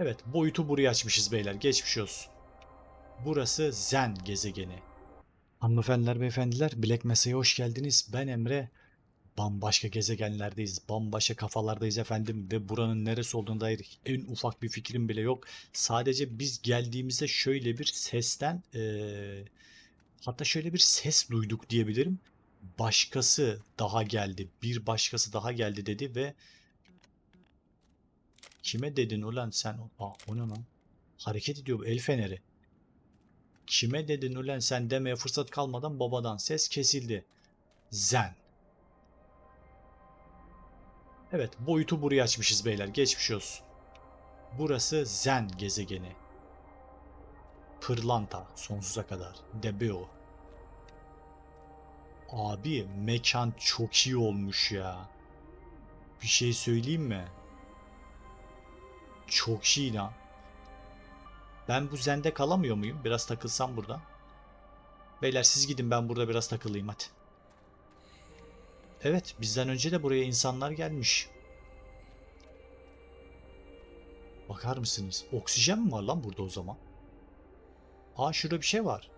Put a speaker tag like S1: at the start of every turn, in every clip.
S1: Evet boyutu buraya açmışız beyler. Geçmiş olsun. Burası Zen gezegeni. Hanımefendiler beyefendiler Black Mesa'ya hoş geldiniz. Ben Emre. Bambaşka gezegenlerdeyiz. Bambaşka kafalardayız efendim. Ve buranın neresi olduğuna dair en ufak bir fikrim bile yok. Sadece biz geldiğimizde şöyle bir sesten eee, hatta şöyle bir ses duyduk diyebilirim. Başkası daha geldi. Bir başkası daha geldi dedi ve Kime dedin ulan sen? Aa, o ne lan? Hareket ediyor bu el feneri. Kime dedin ulan sen demeye fırsat kalmadan babadan ses kesildi. Zen. Evet boyutu buraya açmışız beyler. Geçmiş olsun. Burası Zen gezegeni. Pırlanta sonsuza kadar. Debeo. Abi mekan çok iyi olmuş ya. Bir şey söyleyeyim mi? Çok iyi lan. Ben bu zende kalamıyor muyum? Biraz takılsam burada. Beyler siz gidin ben burada biraz takılayım hadi. Evet bizden önce de buraya insanlar gelmiş. Bakar mısınız? Oksijen mi var lan burada o zaman? Aa şurada bir şey var.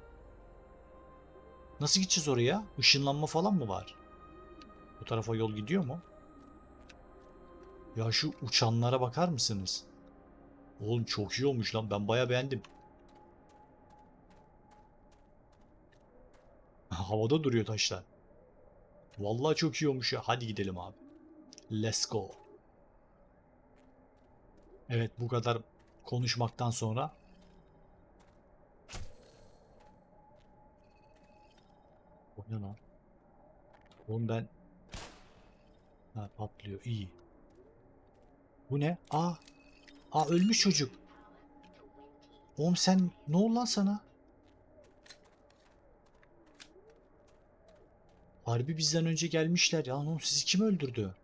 S1: Nasıl gideceğiz oraya? Işınlanma falan mı var? Bu tarafa yol gidiyor mu? Ya şu uçanlara bakar mısınız? Oğlum çok iyi olmuş lan. Ben baya beğendim. Havada duruyor taşlar. Vallahi çok iyi olmuş ya. Hadi gidelim abi. Let's go. Evet bu kadar konuşmaktan sonra O ne lan? Oğlum ben Ha patlıyor. iyi. Bu ne? Aa Aa ölmüş çocuk. Oğlum sen ne oldu lan sana? Harbi bizden önce gelmişler ya. Oğlum sizi kim öldürdü?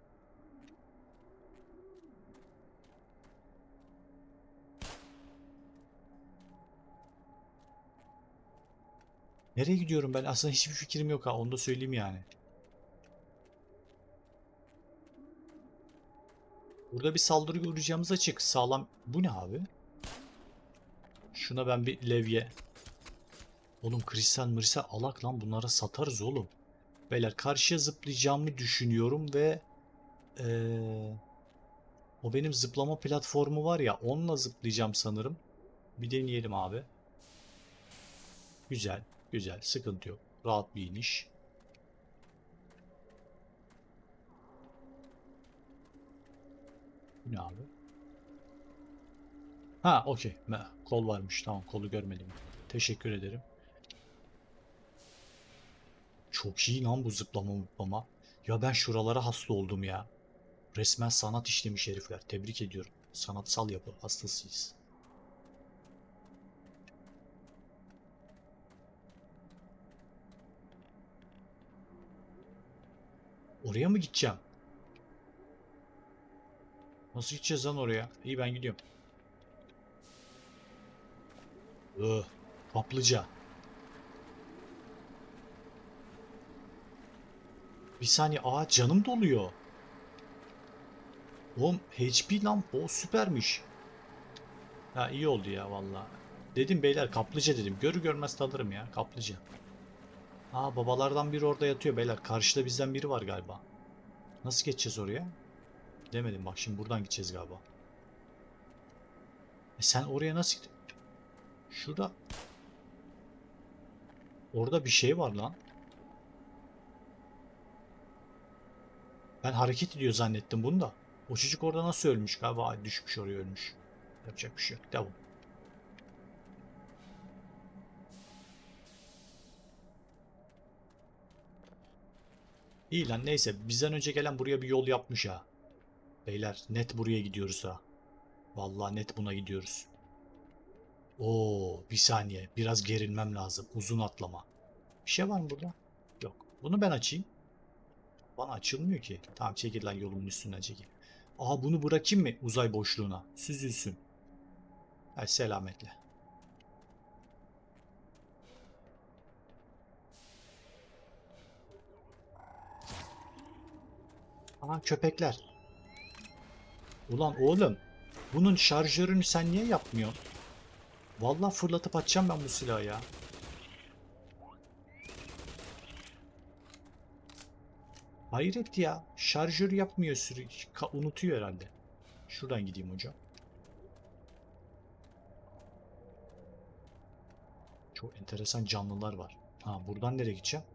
S1: Nereye gidiyorum ben? Aslında hiçbir fikrim yok ha. Onu da söyleyeyim yani. Burada bir saldırı uğrayacağımız açık. Sağlam. Bu ne abi? Şuna ben bir levye. Oğlum kristal mristal alak lan bunlara satarız oğlum. Beyler karşıya zıplayacağımı düşünüyorum ve eee, o benim zıplama platformu var ya onunla zıplayacağım sanırım. Bir deneyelim abi. Güzel, güzel, sıkıntı yok. Rahat bir iniş. Bu ne abi? Ha okey. Kol varmış. Tamam kolu görmedim. Teşekkür ederim. Çok iyi lan bu zıplama zıplama. Ya ben şuralara hasta oldum ya. Resmen sanat işlemiş herifler. Tebrik ediyorum. Sanatsal yapı hastasıyız. Oraya mı gideceğim? Nasıl gideceğiz lan oraya? İyi ben gidiyorum. Öh, kaplıca. Bir saniye. Aa canım doluyor. Oğlum HP lan o süpermiş. Ha iyi oldu ya valla. Dedim beyler kaplıca dedim. Görü görmez tanırım ya kaplıca. Aa babalardan biri orada yatıyor beyler. Karşıda bizden biri var galiba. Nasıl geçeceğiz oraya? Demedim bak şimdi buradan gideceğiz galiba. E sen oraya nasıl git? Şurada. Orada bir şey var lan. Ben hareket ediyor zannettim bunu da. O çocuk orada nasıl ölmüş galiba düşmüş oraya ölmüş. Yapacak bir şey yok. Devam. İyi lan neyse bizden önce gelen buraya bir yol yapmış ha. Beyler net buraya gidiyoruz ha. Vallahi net buna gidiyoruz. Oo bir saniye biraz gerilmem lazım. Uzun atlama. Bir şey var mı burada? Yok. Bunu ben açayım. Bana açılmıyor ki. Tamam çekil lan yolumun üstünden çekil. Aa bunu bırakayım mı uzay boşluğuna? Süzülsün. Hadi selametle. Aa köpekler. Ulan oğlum Bunun şarjörünü sen niye yapmıyorsun? Vallahi fırlatıp atacağım ben bu silahı ya. Hayret ya. Şarjör yapmıyor sürü. ka- unutuyor herhalde. Şuradan gideyim hocam. Çok enteresan canlılar var. Ha buradan nereye gideceğim?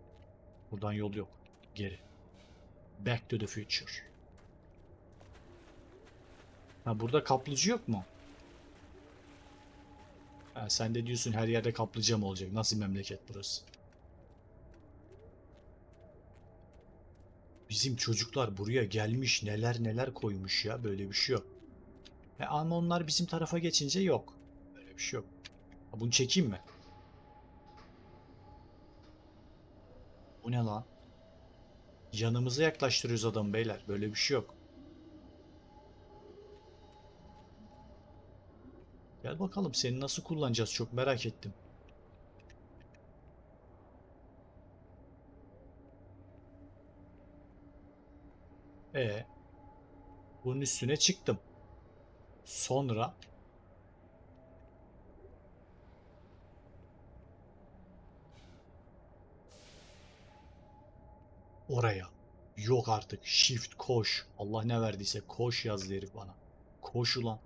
S1: Buradan yol yok. Geri. Back to the future. Ha burada kaplıcı yok mu? Ha, sen de diyorsun her yerde kaplıca mı olacak? Nasıl memleket burası? Bizim çocuklar buraya gelmiş neler neler koymuş ya böyle bir şey yok. E ama onlar bizim tarafa geçince yok. Böyle bir şey yok. Ha, bunu çekeyim mi? Bu ne lan? Yanımıza yaklaştırıyoruz adamı beyler. Böyle bir şey yok. Gel bakalım seni nasıl kullanacağız çok merak ettim. E bunun üstüne çıktım. Sonra oraya. Yok artık. Shift koş. Allah ne verdiyse koş yazdı herif bana. Koş ulan.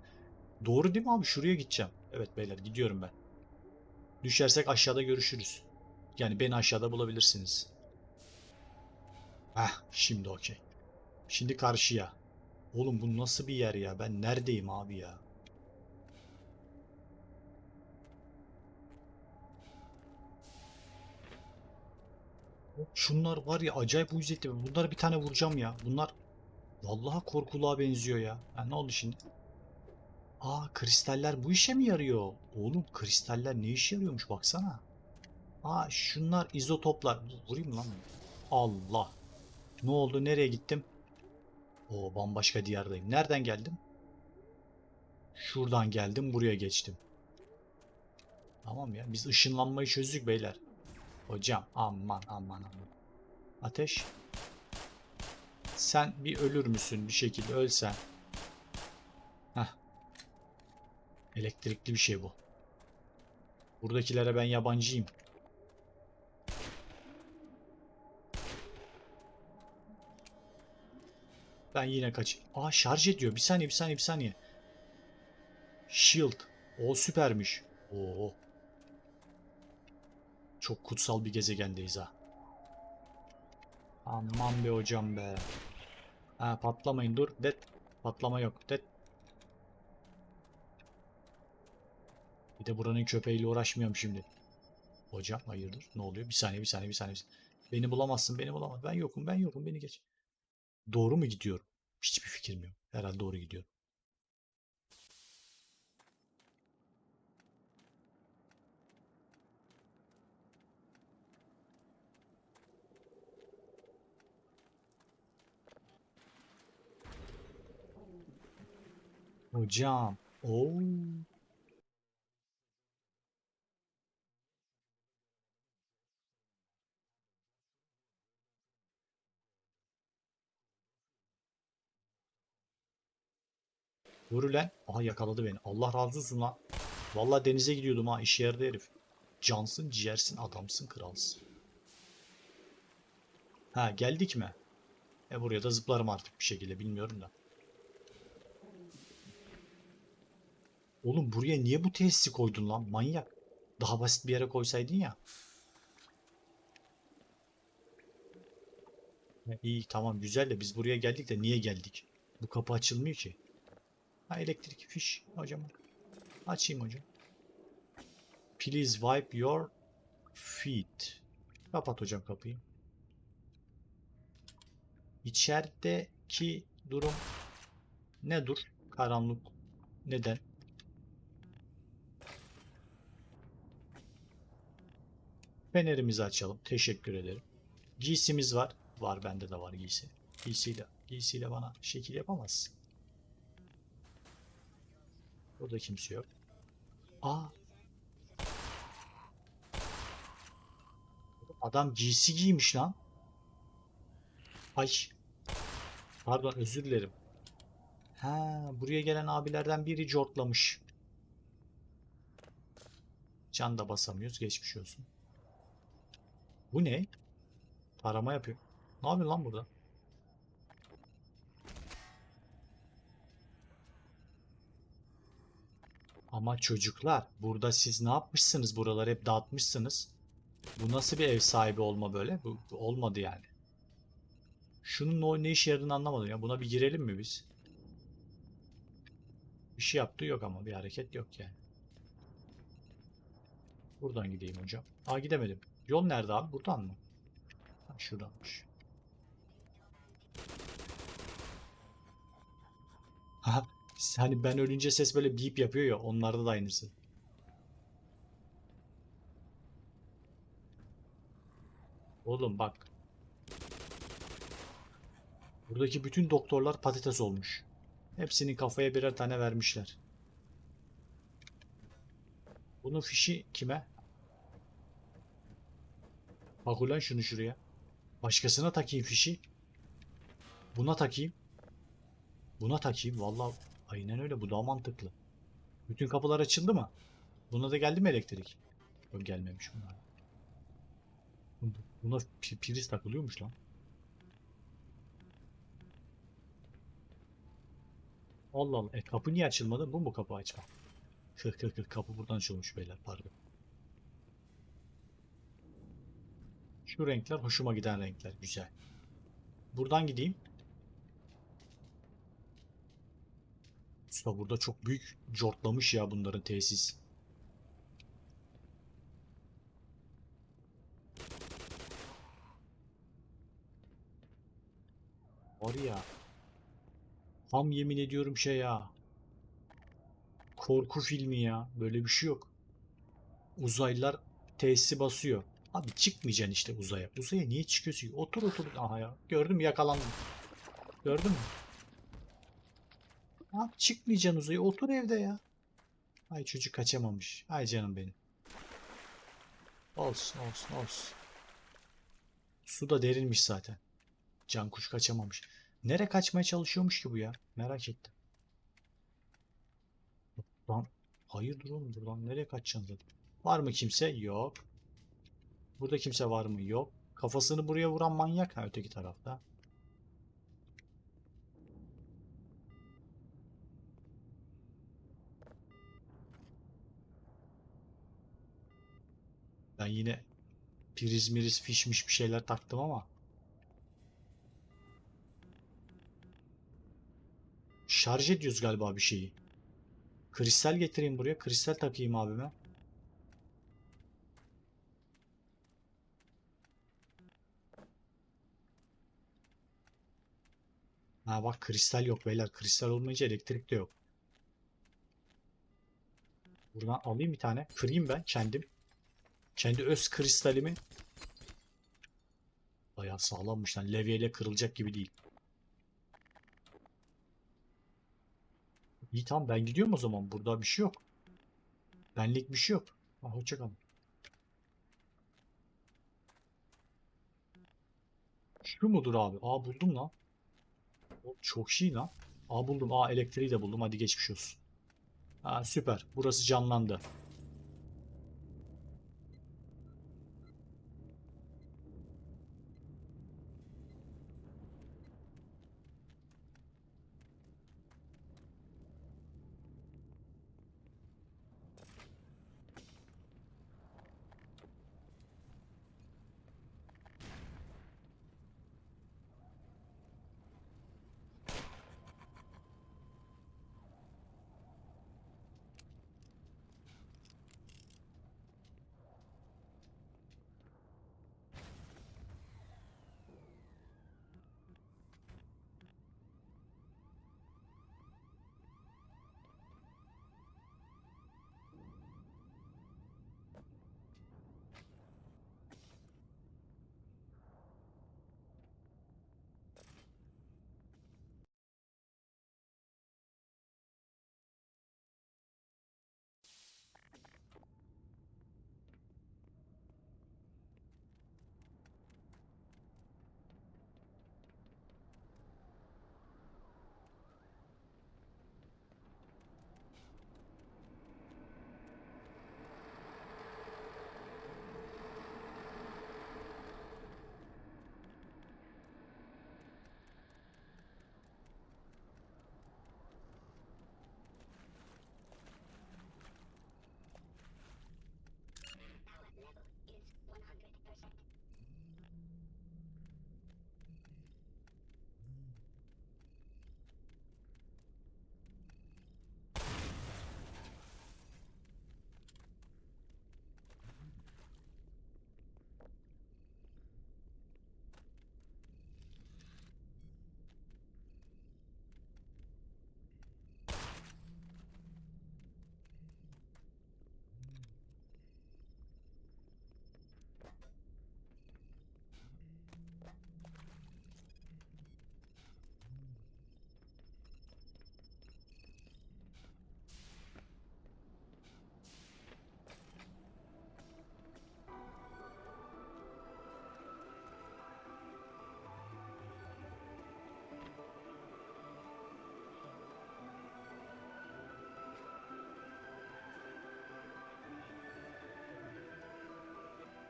S1: Doğru değil mi abi? Şuraya gideceğim. Evet beyler gidiyorum ben. Düşersek aşağıda görüşürüz. Yani beni aşağıda bulabilirsiniz. Heh şimdi okey. Şimdi karşıya. Oğlum bu nasıl bir yer ya? Ben neredeyim abi ya? Şunlar var ya acayip uyuz etti. Bunları bir tane vuracağım ya. Bunlar vallahi korkuluğa benziyor ya. Ha, ne oldu şimdi? Aa kristaller bu işe mi yarıyor? Oğlum kristaller ne işe yarıyormuş baksana. Aa şunlar izotoplar. Vurayım lan. Allah. Ne oldu? Nereye gittim? O bambaşka diyardayım. Nereden geldim? Şuradan geldim, buraya geçtim. Tamam ya. Biz ışınlanmayı çözdük beyler. Hocam aman aman aman. Ateş. Sen bir ölür müsün bir şekilde ölsen? Heh. Elektrikli bir şey bu. Buradakilere ben yabancıyım. Ben yine kaç. Aa şarj ediyor. Bir saniye bir saniye bir saniye. Shield. O süpermiş. Oo. Çok kutsal bir gezegendeyiz ha. Aman be hocam be. Ha patlamayın dur. Det. Patlama yok. Det. De buranın köpeğiyle uğraşmıyorum şimdi. Hocam hayırdır? Ne oluyor? Bir saniye bir saniye bir saniye. Beni bulamazsın beni bulamaz. Ben yokum ben yokum beni geç. Doğru mu gidiyorum? Hiçbir fikrim yok. Herhalde doğru gidiyorum. Hocam. Oo. Dur lan. Aha yakaladı beni. Allah razı olsun lan. Vallahi denize gidiyordum ha. İşe yaradı herif. Cansın, ciğersin, adamsın, kralsın. Ha geldik mi? E buraya da zıplarım artık bir şekilde bilmiyorum da. Oğlum buraya niye bu tesisi koydun lan manyak? Daha basit bir yere koysaydın ya. İyi tamam güzel de biz buraya geldik de niye geldik? Bu kapı açılmıyor ki. Ha elektrik fiş hocam. Açayım hocam. Please wipe your feet. Kapat hocam kapıyı. İçerideki durum ne dur? Karanlık. Neden? Fenerimizi açalım. Teşekkür ederim. Giysimiz var. Var bende de var giysi. Giysiyle, giysiyle bana şekil yapamazsın. Burada kimse yok. Aa. Adam giysi giymiş lan. Ay. Pardon özür dilerim. Ha, buraya gelen abilerden biri cortlamış. Can da basamıyoruz. Geçmiş olsun. Bu ne? Tarama yapıyor. Ne yapıyor lan burada? Ama çocuklar burada siz ne yapmışsınız? Buraları hep dağıtmışsınız. Bu nasıl bir ev sahibi olma böyle? Bu, bu olmadı yani. Şunun ne işe yaradığını anlamadım ya. Buna bir girelim mi biz? Bir şey yaptığı yok ama bir hareket yok yani. Buradan gideyim hocam. Aa gidemedim. Yol nerede abi? Buradan mı? Ha, şuradanmış. Ha, hani ben ölünce ses böyle bip yapıyor ya. Onlarda da aynısı. Oğlum bak. Buradaki bütün doktorlar patates olmuş. Hepsinin kafaya birer tane vermişler. Bunun fişi kime? Bak ulan şunu şuraya. Başkasına takayım fişi. Buna takayım. Buna takayım. Vallahi aynen öyle. Bu daha mantıklı. Bütün kapılar açıldı mı? Buna da geldi mi elektrik? Yok gelmemiş bunlar. Buna priz takılıyormuş lan. Allah Allah. E kapı niye açılmadı? Bu mu kapı açma? Kır kır kır. Kapı buradan açılmış beyler. Pardon. Şu renkler hoşuma giden renkler. Güzel. Buradan gideyim. Usta burada çok büyük cortlamış ya bunların tesis. Var ya. Tam yemin ediyorum şey ya. Korku filmi ya. Böyle bir şey yok. Uzaylılar tesisi basıyor. Abi çıkmayacaksın işte uzaya. Uzaya niye çıkıyorsun? Otur otur. Aha ya. Gördün mü yakalandım. Gördün mü? Abi çıkmayacaksın uzaya. Otur evde ya. Ay çocuk kaçamamış. Ay canım benim. Olsun olsun olsun. Su da derinmiş zaten. Can kuş kaçamamış. Nere kaçmaya çalışıyormuş ki bu ya? Merak ettim. Lan hayır dur oğlum buradan nereye kaçacaksın zaten? Var mı kimse? Yok. Burada kimse var mı? Yok. Kafasını buraya vuran manyak ha öteki tarafta. Yine priz miriz fişmiş bir şeyler taktım ama şarj ediyoruz galiba bir şeyi. Kristal getireyim buraya. Kristal takayım abime. Ha bak kristal yok beyler. Kristal olmayınca elektrik de yok. Buradan alayım bir tane. Kırayım ben kendim. Kendi öz kristalimi. Bayağı sağlammış lan. Levyeyle kırılacak gibi değil. İyi tamam ben gidiyorum o zaman. Burada bir şey yok. Benlik bir şey yok. Ha, hoşça kalın. Şu mudur abi? Aa buldum lan. Çok iyi lan. Aa buldum. Aa elektriği de buldum. Hadi geçmiş olsun. Ha süper. Burası canlandı.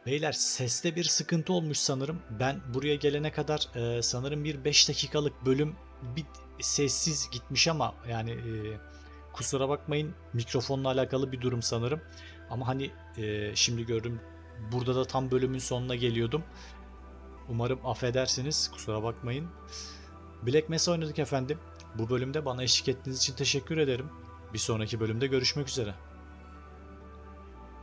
S1: Beyler seste bir sıkıntı olmuş sanırım. Ben buraya gelene kadar e, sanırım bir 5 dakikalık bölüm bir sessiz gitmiş ama yani e, kusura bakmayın mikrofonla alakalı bir durum sanırım. Ama hani e, şimdi gördüm burada da tam bölümün sonuna geliyordum. Umarım affedersiniz kusura bakmayın. Black Mesa oynadık efendim. Bu bölümde bana eşlik ettiğiniz için teşekkür ederim. Bir sonraki bölümde görüşmek üzere.